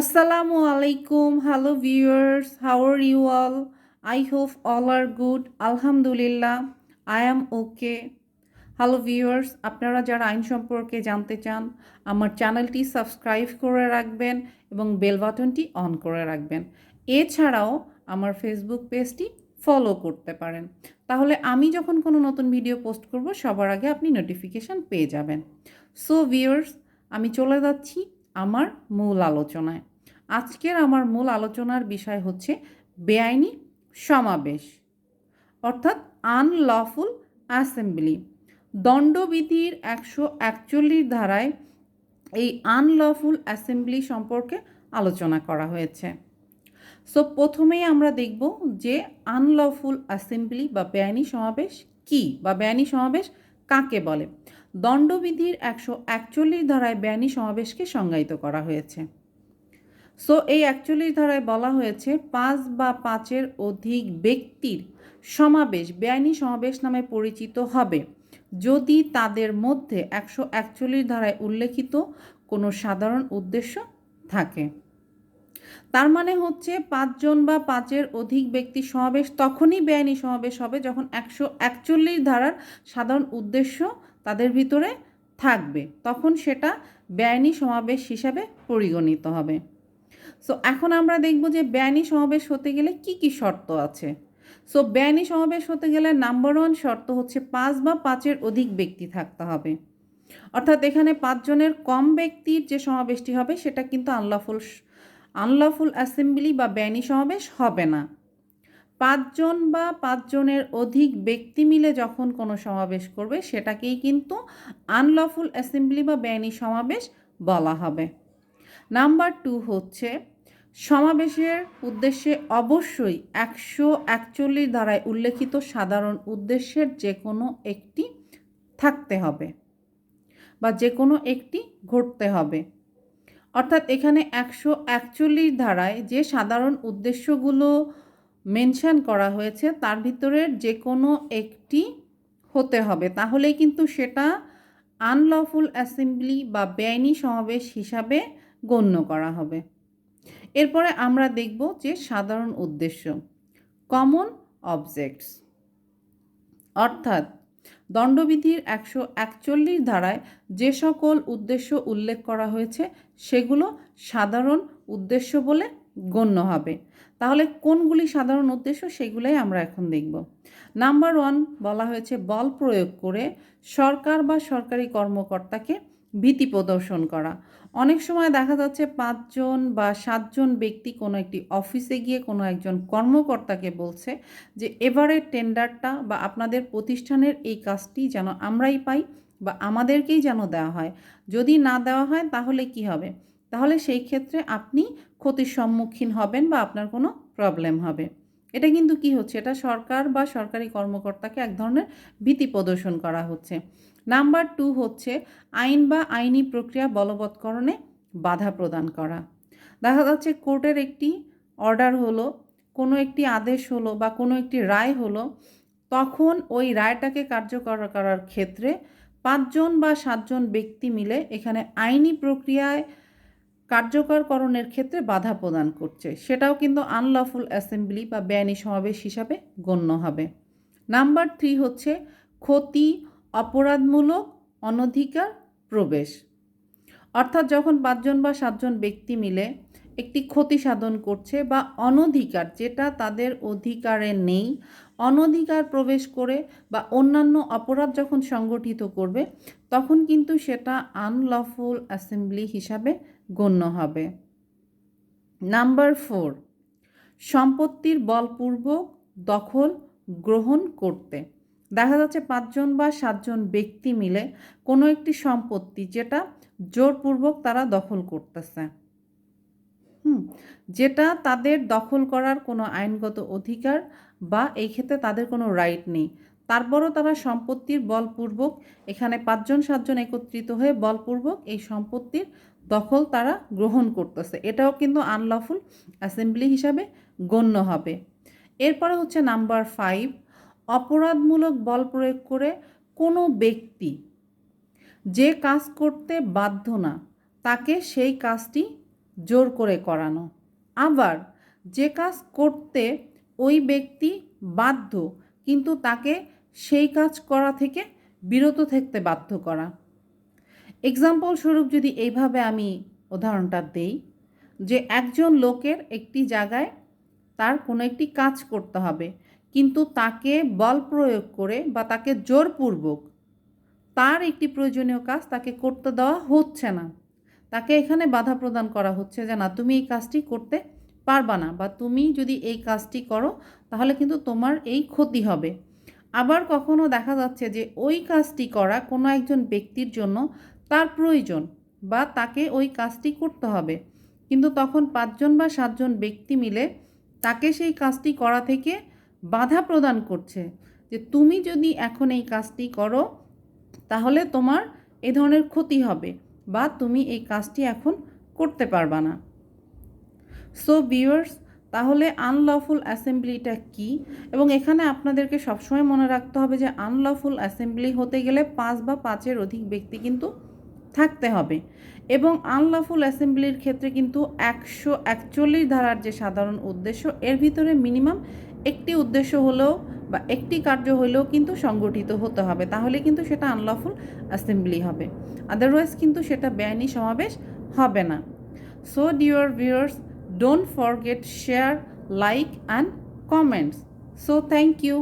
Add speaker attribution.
Speaker 1: Assalamu আলাইকুম hello viewers How are you all? I hope all are good. Alhamdulillah. I am okay. Hello viewers আপনারা যারা আইন সম্পর্কে জানতে চান আমার চ্যানেলটি সাবস্ক্রাইব করে রাখবেন এবং বেল বাটনটি অন করে রাখবেন এছাড়াও আমার ফেসবুক পেজটি ফলো করতে পারেন তাহলে আমি যখন কোনো নতুন ভিডিও পোস্ট করব সবার আগে আপনি নোটিফিকেশান পেয়ে যাবেন সো ভিউয়ার্স আমি চলে যাচ্ছি আমার মূল আলোচনায় আজকের আমার মূল আলোচনার বিষয় হচ্ছে বেআইনি সমাবেশ, অর্থাৎ আনলফুল অ্যাসেম্বলি দণ্ডবিধির একশো একচল্লিশ ধারায় এই আনলফুল অ্যাসেম্বলি সম্পর্কে আলোচনা করা হয়েছে। সো প্রথমেই আমরা দেখব যে আনলফুল অ্যাসেম্বলি বা বেআইনি সমাবেশ কি বা বেআইনি সমাবেশ কাকে বলে। দণ্ডবিধির একশো একচল্লিশ ধারায় বেআইনি সমাবেশকে সংজ্ঞায়িত করা হয়েছে। সো এই একচল্লিশ ধারায় বলা হয়েছে পাঁচ বা পাঁচের অধিক ব্যক্তির সমাবেশ, বেআইনি সমাবেশ নামে পরিচিত হবে। যদি তাদের মধ্যে একশো একচল্লিশ ধারায় উল্লেখিত কোনো সাধারণ উদ্দেশ্য থাকে। তার মানে হচ্ছে পাঁচজন বা পাঁচের অধিক ব্যক্তি সমাবেশ তখনই বেআইনি সমাবেশ হবে যখন একশো একচল্লিশ ধারার সাধারণ উদ্দেশ্য তাদের ভিতরে থাকবে। তখন সেটা বেআইনি সমাবেশ হিসাবে পরিগণিত হবে। সো এখন আমরা দেখব যে বেআইনি সমাবেশ হতে গেলে কি কি শর্ত আছে। সো বেআইনি সমাবেশ হতে গেলে নাম্বার ওয়ান শর্ত হচ্ছে পাঁচ বা পাঁচের অধিক ব্যক্তি থাকতে হবে। অর্থাৎ এখানে পাঁচজনের কম ব্যক্তির যে সমাবেশটি হবে, সেটা কিন্তু আনলফুল আনলফুল অ্যাসেম্বলি বা বেআইনি সমাবেশ হবে না। পাঁচজন বা পাঁচজনের অধিক ব্যক্তি মিলে যখন কোনো সমাবেশ করবে, সেটাকেই কিন্তু আনলফুল অ্যাসেম্বলি বা বেআইনি সমাবেশ বলা হবে। নাম্বার টু হচ্ছে, সমাবেশের উদ্দেশ্যে অবশ্যই একশো একচল্লিশ ধারায় উল্লেখিত সাধারণ উদ্দেশ্যের যে কোনো একটি থাকতে হবে বা যে কোনো একটি ঘটতে হবে। অর্থাৎ এখানে একশো একচল্লিশ ধারায় যে সাধারণ উদ্দেশ্যগুলো মেনশন করা হয়েছে, তার ভিতরের যে কোনো একটি হতে হবে। তাহলেই কিন্তু সেটা আনলফুল অ্যাসেম্বলি বা বেআইনি সমাবেশ হিসাবে গণ্য করা হবে। এরপরে আমরা দেখব যে সাধারণ উদ্দেশ্য কমন অবজেক্টস অর্থাৎ দণ্ডবিধির একশো একচল্লিশ ধারায় যে সকল উদ্দেশ্য উল্লেখ করা হয়েছে, সেগুলো সাধারণ উদ্দেশ্য বলে গণ্য হবে। তাহলে কোনগুলি সাধারণ উদ্দেশ্য সেগুলোই আমরা এখন দেখব। নাম্বার ওয়ান বলা হয়েছে বল প্রয়োগ করে সরকার বা সরকারি কর্মকর্তাকে ভীতি প্রদর্শন করা। অনেক সময় দেখা যাচ্ছে পাঁচজন বা সাতজন ব্যক্তি কোনো একটি অফিসে গিয়ে কোনো একজন কর্মকর্তাকে বলছে যে, এবারের টেন্ডারটা বা আপনাদের প্রতিষ্ঠানের এই কাজটি যেন আমরাই পাই বা আমাদেরকেই যেন দেওয়া হয়। যদি না দেওয়া হয় তাহলে কি হবে? তাহলে সেই ক্ষেত্রে আপনি ক্ষতির সম্মুখীন হবেন বা আপনার কোনো প্রবলেম হবে। এটা কিন্তু কি হচ্ছে? এটা সরকার বা সরকারি কর্মকর্তাকে এক ধরনের ভীতি প্রদর্শন করা হচ্ছে। নাম্বার টু হচ্ছে আইন বা আইনি প্রক্রিয়া বলবৎকরণে বাধা প্রদান করা। দেখা যাচ্ছে কোর্টের একটি অর্ডার হলো, কোনো একটি আদেশ হলো বা কোনো একটি রায় হলো, তখন ওই রায়টাকে কার্যকর করার ক্ষেত্রে পাঁচজন বা সাতজন ব্যক্তি মিলে এখানে আইনি প্রক্রিয়ায় কার্যকরকরণের ক্ষেত্রে বাধা প্রদান করছে। সেটাও কিন্তু আনলফুল অ্যাসেম্বলি বা বেআইনি সমাবেশ হিসাবে গণ্য হবে। নাম্বার থ্রি হচ্ছে ক্ষতি অপরাধমূলক অনধিকার প্রবেশ। অর্থাৎ যখন পাঁচজন বা সাতজন ব্যক্তি মিলে একটি ক্ষতি সাধন করছে বা অনধিকার যেটা তাদের অধিকারে নেই, অনধিকার প্রবেশ করে বা অন্যান্য অপরাধ যখন সংগঠিত করবে, তখন কিন্তু সেটা আনলফুল অ্যাসেম্বলি হিসাবে গণ্য হবে। নাম্বার ফোর সম্পত্তির বলপূর্বক দখল গ্রহণ করতে। দেখা যাচ্ছে পাঁচজন বা সাতজন ব্যক্তি মিলে কোনো একটি সম্পত্তি যেটা জোরপূর্বক তারা দখল করতেছে। হুম, যেটা তাদের দখল করার কোনো আইনগত অধিকার বা এই ক্ষেত্রে তাদের কোনো রাইট নেই। তারপরও তারা সম্পত্তির বলপূর্বক এখানে পাঁচজন, সাতজন একত্রিত হয়ে বলপূর্বক এই সম্পত্তির দখল তারা গ্রহণ করতেছে। এটাও কিন্তু আনলফুল অ্যাসেম্বলি হিসাবে গণ্য হবে। এরপরে হচ্ছে নাম্বার ফাইভ অপরাধমূলক বল প্রয়োগ করে কোনো ব্যক্তি যে কাজ করতে বাধ্য না, তাকে সেই কাজটি জোর করে করানো। আবার যে কাজ করতে ওই ব্যক্তি বাধ্য, কিন্তু তাকে সেই কাজ করা থেকে বিরত থাকতে বাধ্য করা। এক্সাম্পল স্বরূপ যদি এইভাবে আমি উদাহরণটা দেই, যে একজন লোকের একটি জায়গায় তার কোনো একটি কাজ করতে হবে। কিন্তু তাকে বল প্রয়োগ করে বা তাকে জোরপূর্বক তার একটি প্রয়োজনীয় কাজ তাকে করতে দেওয়া হচ্ছে না। তাকে এখানে বাধা প্রদান করা হচ্ছে যে, না, তুমি এই কাজটি করতে পারবা না বা তুমি যদি এই কাজটি করো, তাহলে কিন্তু তোমার এই ক্ষতি হবে। আবার কখনো দেখা যাচ্ছে যে, ওই কাজটি করা কোনো একজন ব্যক্তির জন্য তার প্রয়োজন বা তাকে ওই কাজটি করতে হবে। কিন্তু তখন পাঁচজন বা সাতজন ব্যক্তি মিলে তাকে সেই কাজটি করা থেকে বাধা প্রদান করছে যে তুমি যদি এখন এই কাজটি করো, তাহলে তোমার এ ধরনের ক্ষতি হবে বা তুমি এই কাজটি এখন করতে পারবা না। সো ভিউয়ার্স তাহলে আনলফুল অ্যাসেম্বলিটা কি? এবং এখানে আপনাদেরকে সবসময় মনে রাখতে হবে যে আনলফুল অ্যাসেম্বলি হতে গেলে পাঁচ বা পাঁচের অধিক ব্যক্তি কিন্তু থাকতে হবে। এবং আনলফুল অ্যাসেম্বলির ক্ষেত্রে কিন্তু একশো একচল্লিশ ধারার যে সাধারণ উদ্দেশ্য, এর ভিতরে মিনিমাম একটি উদ্দেশ্য হলেও বা একটি কার্য হলেও কিন্তু সংগঠিত হতে হবে। তাহলে কিন্তু সেটা আনলফুল অ্যাসেম্বলি হবে। আদারওয়াইজ কিন্তু সেটা বেআইনি সমাবেশ হবে না। So dear viewers don't forget share like and comments so thank you